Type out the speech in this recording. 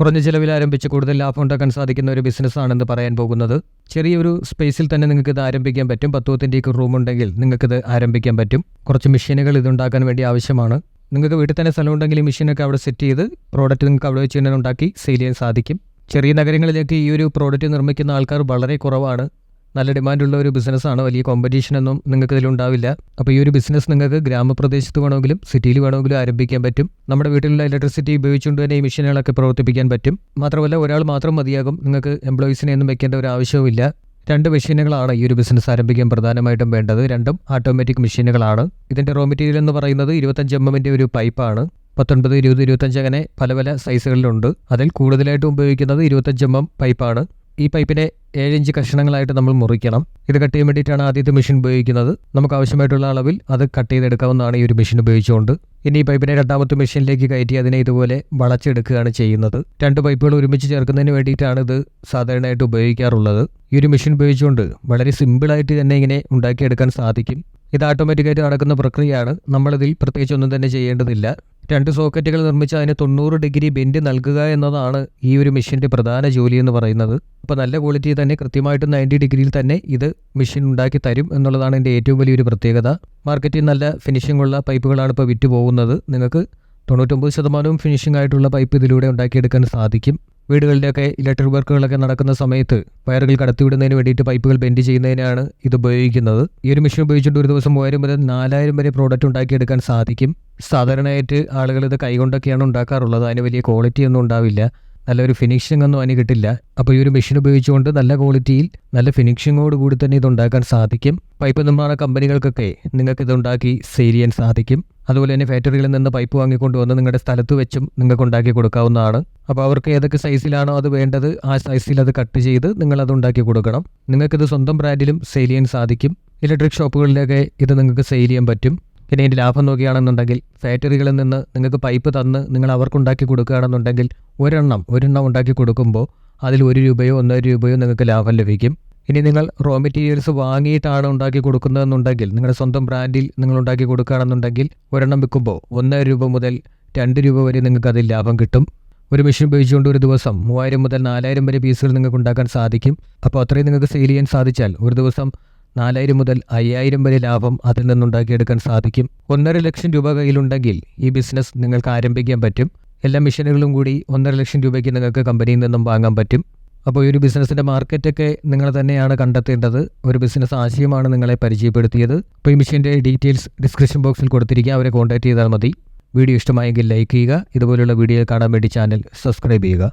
കുറഞ്ഞ ചിലവിൽ ആരംഭിച്ച് കൂടുതൽ ലാഭം ഉണ്ടാക്കാൻ സാധിക്കുന്ന ഒരു ബിസിനസ്സാണെന്ന് പറയാൻ പോകുന്നത്. ചെറിയൊരു സ്പേസിൽ തന്നെ നിങ്ങൾക്ക് ഇത് ആരംഭിക്കാൻ പറ്റും. പത്ത് പത്തിന്റെയൊക്കെ റൂം ഉണ്ടെങ്കിൽ നിങ്ങൾക്കിത് ആരംഭിക്കാൻ പറ്റും. കുറച്ച് മെഷീനുകൾ ഇതുണ്ടാക്കാൻ വേണ്ടി ആവശ്യമാണ്. നിങ്ങൾക്ക് വീട്ടിൽ തന്നെ സ്ഥലം ഉണ്ടെങ്കിൽ മെഷീനൊക്കെ അവിടെ സെറ്റ് ചെയ്ത് പ്രോഡക്റ്റ് നിങ്ങൾക്ക് അവിടെ വെച്ച് തന്നെ ഉണ്ടാക്കി സെയിൽ ചെയ്യാൻ സാധിക്കും. ചെറിയ നഗരങ്ങളിലേക്ക് ഈ ഒരു പ്രോഡക്റ്റ് നിർമ്മിക്കുന്ന ആൾക്കാർ വളരെ കുറവാണ്. നല്ല ഡിമാൻഡുള്ള ഒരു ബിസിനസ്സാണ്. വലിയ കോമ്പറ്റീഷനൊന്നും നിങ്ങൾക്ക് ഇതിലുണ്ടാവില്ല അപ്പോൾ ഈ ഒരു ബിസിനസ് നിങ്ങൾക്ക് ഗ്രാമപ്രദേശത്ത് വേണമെങ്കിലും സിറ്റിയിൽ വേണമെങ്കിലും ആരംഭിക്കാൻ പറ്റും. നമ്മുടെ വീട്ടിലുള്ള ഇലക്ട്രിസിറ്റി ഉപയോഗിച്ചുകൊണ്ട് തന്നെ ഈ മെഷീനുകളൊക്കെ പ്രവർത്തിപ്പിക്കാൻ പറ്റും. മാത്രമല്ല ഒരാൾ മാത്രം മതിയാകും. നിങ്ങൾക്ക് എംപ്ലോയീസിനെ ഒന്നും വെക്കേണ്ട ഒരു ആവശ്യവുമില്ല. രണ്ട് മെഷീനുകളാണ് ഈ ഒരു ബിസിനസ് ആരംഭിക്കാൻ പ്രധാനമായിട്ടും വേണ്ടത്. രണ്ടും ഓട്ടോമാറ്റിക് മെഷീനുകളാണ് ഇതിന്റെ റോ മെറ്റീരിയൽ എന്ന് പറയുന്നത് ഇരുപത്തഞ്ച് എം എമ്മിന്റെ ഒരു പൈപ്പാണ് പത്തൊൻപത് ഇരുപത് ഇരുപത്തഞ്ച് അങ്ങനെ പല പല സൈസുകളിലുണ്ട് അതിൽ കൂടുതലായിട്ടും ഉപയോഗിക്കുന്നത് ഇരുപത്തഞ്ച് എം എം പൈപ്പാണ് ഈ പൈപ്പിനെ ഏഴിഞ്ച് കഷ്ണങ്ങളായിട്ട് നമ്മൾ മുറിക്കണം. ഇത് കട്ട് ചെയ്യാൻ വേണ്ടിയിട്ടാണ് ആദ്യത്തെ മെഷീൻ ഉപയോഗിക്കുന്നത്. നമുക്ക് ആവശ്യമായിട്ടുള്ള അളവിൽ അത് കട്ട് ചെയ്തെടുക്കാവുന്നതാണ് ഈ ഒരു മെഷീൻ ഉപയോഗിച്ചുകൊണ്ട്. ഇനി ഈ പൈപ്പിനെ രണ്ടാമത്തെ മെഷീനിലേക്ക് കയറ്റി അതിനെ ഇതുപോലെ വളച്ചെടുക്കുകയാണ് ചെയ്യുന്നത്. രണ്ട് പൈപ്പുകൾ ഒരുമിച്ച് ചേർക്കുന്നതിന് വേണ്ടിയിട്ടാണ് ഇത് സാധാരണയായിട്ട് ഉപയോഗിക്കാറുള്ളത്. ഈ ഒരു മെഷീൻ ഉപയോഗിച്ചുകൊണ്ട് വളരെ സിമ്പിളായിട്ട് തന്നെ ഇങ്ങനെ ഉണ്ടാക്കിയെടുക്കാൻ സാധിക്കും. ഇത് ഓട്ടോമാറ്റിക്കായിട്ട് നടക്കുന്ന പ്രക്രിയയാണ്. നമ്മളിതിൽ പ്രത്യേകിച്ച് ഒന്നും തന്നെ ചെയ്യേണ്ടതില്ല. രണ്ട് സോക്കറ്റുകൾ നിർമ്മിച്ച് അതിന് തൊണ്ണൂറ് ഡിഗ്രി ബെൻഡ് നൽകുക എന്നതാണ് ഈ ഒരു മെഷീന്റെ പ്രധാന ജോലി എന്ന് പറയുന്നത്. അപ്പോൾ നല്ല ക്വാളിറ്റി തന്നെ കൃത്യമായിട്ട് നയന്റി ഡിഗ്രിയിൽ തന്നെ ഇത് മെഷീൻ ഉണ്ടാക്കി തരും എന്നുള്ളതാണ് എന്റെ ഏറ്റവും വലിയൊരു പ്രത്യേകത. മാർക്കറ്റിൽ നല്ല ഫിനിഷിംഗ് ഉള്ള പൈപ്പുകളാണ് ഇപ്പോൾ വിറ്റ് പോകുന്നത്. നിങ്ങൾക്ക് തൊണ്ണൂറ്റൊമ്പത് ശതമാനവും ഫിനിഷിംഗ് ആയിട്ടുള്ള പൈപ്പ് ഇതിലൂടെ ഉണ്ടാക്കിയെടുക്കാൻ സാധിക്കും. വീടുകളിലൊക്കെ ഇലക്ട്രിക് വർക്കുകളൊക്കെ നടക്കുന്ന സമയത്ത് വയറുകൾ കടത്തിവിടുന്നതിന് വേണ്ടിയിട്ട് പൈപ്പുകൾ ബെൻഡ് ചെയ്യുന്നതിനാണ് ഇത് ഉപയോഗിക്കുന്നത്. ഈ ഒരു മെഷീൻ ഉപയോഗിച്ചുകൊണ്ട് ഒരു ദിവസം മൂവായിരം മുതൽ നാലായിരം വരെ പ്രോഡക്റ്റ് ഉണ്ടാക്കിയെടുക്കാൻ സാധിക്കും. സാധാരണയായിട്ട് ആളുകൾ ഇത് കൈകൊണ്ടൊക്കെയാണ് ഉണ്ടാക്കാറുള്ളത്. അതിന് വലിയ ക്വാളിറ്റി ഒന്നും ഉണ്ടാവില്ല. നല്ലൊരു ഫിനിഷിംഗ് ഒന്നും അതിന് കിട്ടില്ല. അപ്പോൾ ഈ ഒരു മെഷീൻ ഉപയോഗിച്ചുകൊണ്ട് നല്ല ക്വാളിറ്റിയിൽ നല്ല ഫിനിഷിങ്ങോട് കൂടി തന്നെ ഇത് ഉണ്ടാക്കാൻ സാധിക്കും. പൈപ്പ് നിർമ്മാണ കമ്പനികൾക്കൊക്കെ നിങ്ങൾക്ക് ഇത് ഉണ്ടാക്കി സെയിൽ ചെയ്യാൻ സാധിക്കും. അതുപോലെ തന്നെ ഫാക്ടറികളിൽ നിന്ന് പൈപ്പ് വാങ്ങിക്കൊണ്ട് വന്ന് നിങ്ങളുടെ സ്ഥലത്ത് വെച്ചും നിങ്ങൾക്ക് ഉണ്ടാക്കി കൊടുക്കാവുന്നതാണ്. അപ്പോൾ അവർക്ക് ഏതൊക്കെ സൈസിലാണോ അത് വേണ്ടത് ആ സൈസിൽ അത് കട്ട് ചെയ്ത് നിങ്ങൾ അത് ഉണ്ടാക്കി കൊടുക്കണം. നിങ്ങൾക്കിത് സ്വന്തം ബ്രാൻഡിലും സെയിൽ ചെയ്യാൻ സാധിക്കും. ഇലക്ട്രിക് ഷോപ്പുകളിലൊക്കെ ഇത് നിങ്ങൾക്ക് സെയിൽ ചെയ്യാൻ പറ്റും. പിന്നെ ഇതിന്റെ ലാഭം നോക്കുകയാണെന്നുണ്ടെങ്കിൽ ഫാക്ടറികളിൽ നിന്ന് നിങ്ങൾക്ക് പൈപ്പ് തന്ന് നിങ്ങൾ അവർക്കുണ്ടാക്കി കൊടുക്കുകയാണെന്നുണ്ടെങ്കിൽ ഒരെണ്ണം ഒരെണ്ണം ഉണ്ടാക്കി കൊടുക്കുമ്പോൾ അതിൽ ഒരു രൂപയോ ഒന്നര രൂപയോ നിങ്ങൾക്ക് ലാഭം ലഭിക്കും. ഇനി നിങ്ങൾ റോ മെറ്റീരിയൽസ് വാങ്ങിയിട്ടാണ് ഉണ്ടാക്കി കൊടുക്കുന്നതെന്നുണ്ടെങ്കിൽ നിങ്ങളുടെ സ്വന്തം ബ്രാൻഡിൽ നിങ്ങൾ ഉണ്ടാക്കി കൊടുക്കുകയാണെന്നുണ്ടെങ്കിൽ ഒരെണ്ണം വിൽക്കുമ്പോൾ ഒന്നര രൂപ മുതൽ രണ്ട് രൂപ വരെ നിങ്ങൾക്ക് അതിൽ ലാഭം കിട്ടും. ഒരു മെഷീൻ ഉപയോഗിച്ചുകൊണ്ട് ഒരു ദിവസം മൂവായിരം മുതൽ നാലായിരം വരെ പീസുകൾ നിങ്ങൾക്ക് ഉണ്ടാക്കാൻ സാധിക്കും. അപ്പോൾ അത്രയും നിങ്ങൾക്ക് സെയിൽ ചെയ്യാൻ സാധിച്ചാൽ ഒരു ദിവസം നാലായിരം മുതൽ അയ്യായിരം വരെ ലാഭം അതിൽ നിന്നുണ്ടാക്കിയെടുക്കാൻ സാധിക്കും. ഒന്നര ലക്ഷം രൂപ കയ്യിലുണ്ടെങ്കിൽ ഈ ബിസിനസ് നിങ്ങൾക്ക് ആരംഭിക്കാൻ പറ്റും. എല്ലാ മെഷീനുകളും കൂടി ഒന്നര ലക്ഷം രൂപയ്ക്ക് നിങ്ങൾക്ക് കമ്പനിയിൽ നിന്നും വാങ്ങാൻ പറ്റും. അപ്പോൾ ഈ ഒരു ബിസിനസ്സിന്റെ മാർക്കറ്റൊക്കെ നിങ്ങൾ തന്നെയാണ് കണ്ടെത്തേണ്ടത്. ഒരു ബിസിനസ് ആശയമാണ് നിങ്ങളെ പരിചയപ്പെടുത്തിയത്. അപ്പോൾ ഈ മെഷീന്റെ ഡീറ്റെയിൽസ് ഡിസ്ക്രിപ്ഷൻ ബോക്സിൽ കൊടുത്തിരിക്കുക. അവരെ കോൺടാക്ട് ചെയ്താൽ മതി. വീഡിയോ ഇഷ്ടമായെങ്കിൽ ലൈക്ക് ചെയ്യുക. ഇതുപോലുള്ള വീഡിയോ കാണാൻ വേണ്ടി ചാനൽ സബ്സ്ക്രൈബ് ചെയ്യുക.